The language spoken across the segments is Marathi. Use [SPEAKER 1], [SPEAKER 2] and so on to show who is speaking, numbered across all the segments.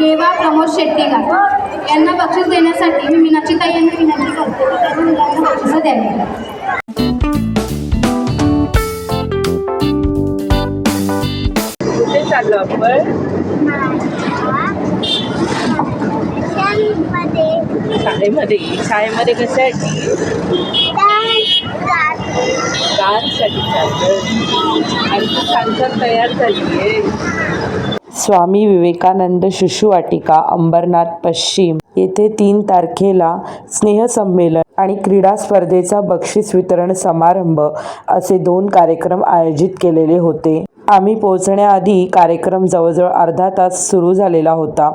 [SPEAKER 1] रेवा प्रमोद शेट्टीकर यांना बक्षीस देण्यासाठी मी मीनाक्षी ताई यांना विनंती करते की त्यांनी मुलांना बक्षिसं द्यावी.
[SPEAKER 2] चाललो आपण? शाळेमध्ये. शाळेमध्ये कशासाठी? डान्ससाठी चाललोय. आणि तू छान तयार झाली आहे स्वामी विवेकानंद शिशुवाटिका अंबरनाथ पश्चिम येथे तीन तारखेला स्नेहसंमेलन आणि क्रीडा स्पर्धेचा बक्षीस वितरण समारंभ असे दोन कार्यक्रम आयोजित केलेले होते. आम्ही पोहोचण्याआधी कार्यक्रम जवळजवळ अर्धा तास सुरू झालेला होता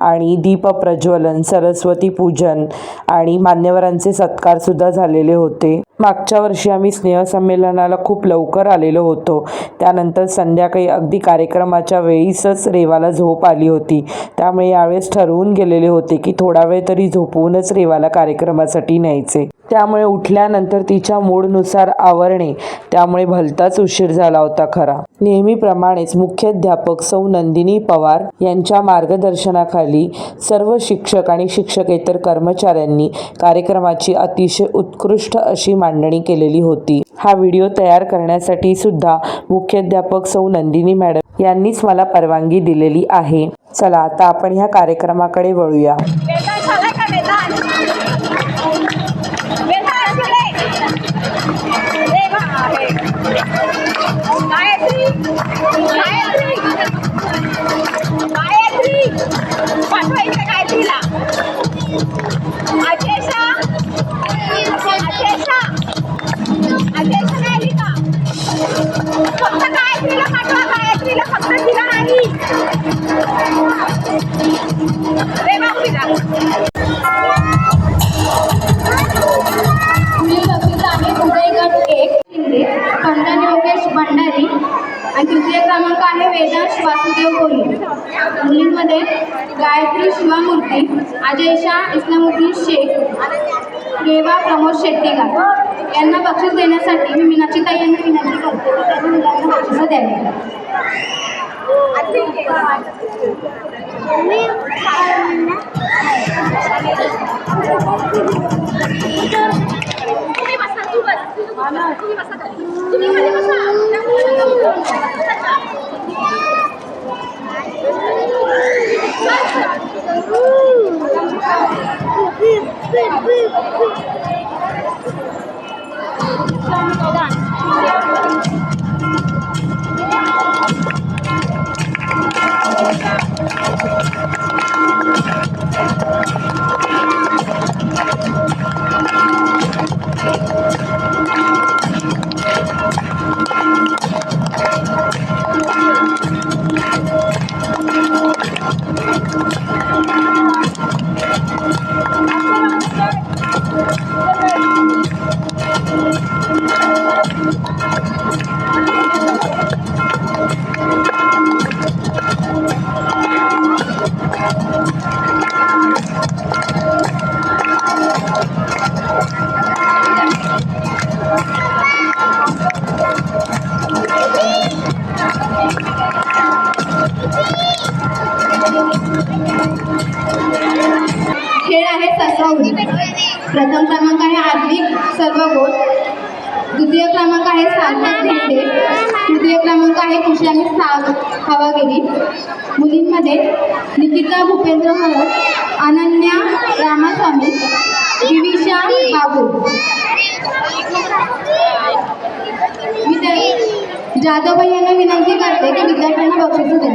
[SPEAKER 2] आणि दीप प्रज्वलन सरस्वती पूजन आणि मान्यवरांचे सत्कारसुद्धा झालेले होते. मागच्या वर्षी आम्ही स्नेहसंमेलनाला खूप लवकर आलेलो होतो. त्यानंतर संध्याकाळी अगदी कार्यक्रमाच्या वेळीसच रेवाला झोप आली होती. त्यामुळे यावेळेस ठरवून गेलेले होते की थोडा वेळ तरी झोपवूनच रेवाला कार्यक्रमासाठी न्यायचे. त्यामुळे उठल्यानंतर तिच्या मूडनुसार आवरणे त्यामुळे भलताच उशीर झाला होता खरा. नेहमीप्रमाणेच मुख्याध्यापक सौ नंदिनी पवार यांच्या मार्गदर्शनाखाली सर्व शिक्षक आणि शिक्षकेतर कर्मचाऱ्यांनी कार्यक्रमाची अतिशय उत्कृष्ट अशी मांडणी केलेली होती. हा व्हिडिओ तयार करण्यासाठी सुद्धा मुख्याध्यापक सौ नंदिनी मॅडम यांनीच मला परवानगी दिलेली आहे. चला आता आपण ह्या कार्यक्रमाकडे वळूया.
[SPEAKER 1] मुलींमध्ये गायत्री शिवामूर्ती अजयशा इस्लामुद्दीन शेख रेवा प्रमोद शेट्टीकर यांना बक्षीस देण्यासाठी मी मीनाक्षी ताई यांना विनंती करते. की त्यांनी मुलांना बक्षिसं द्यावी खेळ आहे ससा प्रथम क्रमांक आहे सर्व सर्वगोट द्वितीय क्रमांक आहे साधना भेटे तृतीय क्रमांक आहे कुशाली हवा हवागिरी मुलींमध्ये निकिता भूपेंद्र हरद अनन्या रामास्वामी दिविशा बाबू. जाधव यांना विनंती करते की विद्यार्थ्यांना बक्षीस द्या.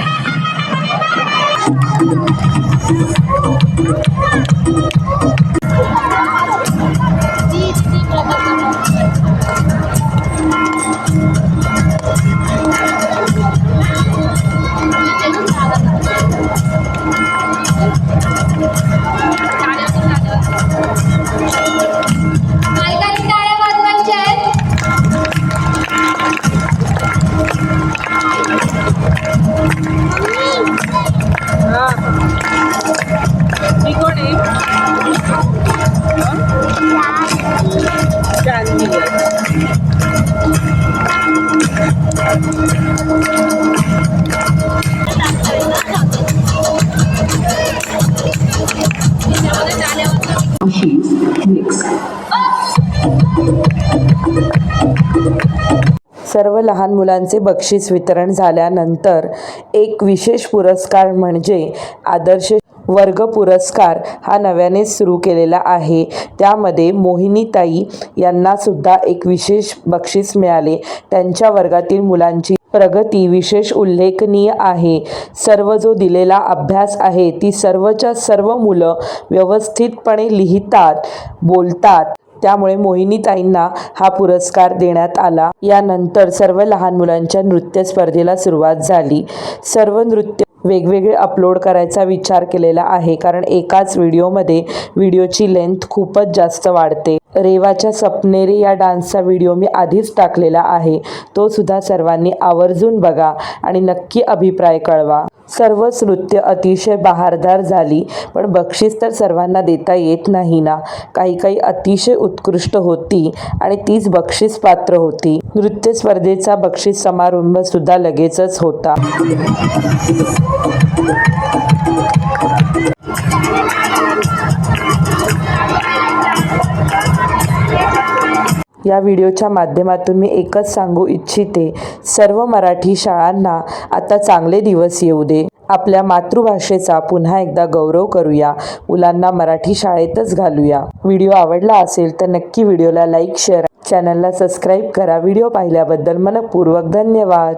[SPEAKER 2] सर्व लहान मुलांचे बक्षीस वितरण झाल्यानंतर एक विशेष पुरस्कार म्हणजे आदर्श वर्ग पुरस्कार हा नव्याने सुरू केलेला आहे. त्यामध्ये मोहिनीताई यांनासुद्धा एक विशेष बक्षीस मिळाले. त्यांच्या वर्गातील मुलांची प्रगती विशेष उल्लेखनीय आहे. सर्व जो दिलेला अभ्यास आहे ती सर्वच्या सर्व मुलं व्यवस्थितपणे लिहितात बोलतात. त्यामुळे मोहिनीताईंना हा पुरस्कार देण्यात आला. यानंतर सर्व लहान मुलांच्या नृत्य स्पर्धेला सुरुवात झाली. सर्व नृत्य वेगवेगळे अपलोड करायचा विचार केलेला आहे. कारण एकाच व्हिडिओमध्ये व्हिडिओची लेंथ खूपच जास्त वाढते. रेवाच्या सपनेरे या डान्सचा व्हिडिओ मी आधीच टाकलेला आहे. तो सुद्धा सर्वांनी आवर्जून बघा आणि नक्की अभिप्राय कळवा. सर्वच नृत्य अतिशय बहारदार झाली पण बक्षीस तर सर्वांना देता येत नाही ना. काही काही अतिशय उत्कृष्ट होती आणि तीच बक्षीस पात्र होती. नृत्य स्पर्धेचा बक्षीस समारंभ सुद्धा लगेचच होता. या व्हिडिओच्या माध्यमातून मी एकच सांगू इच्छिते सर्व मराठी शाळांना आता चांगले दिवस येऊ दे. आपल्या मातृभाषेचा पुन्हा एकदा गौरव करूया. मुलांना मराठी शाळेतच घालूया. व्हिडिओ आवडला असेल तर नक्की व्हिडिओला लाईक शेअर चॅनलला सबस्क्राईब करा. व्हिडिओ पाहिल्याबद्दल मनपूर्वक धन्यवाद.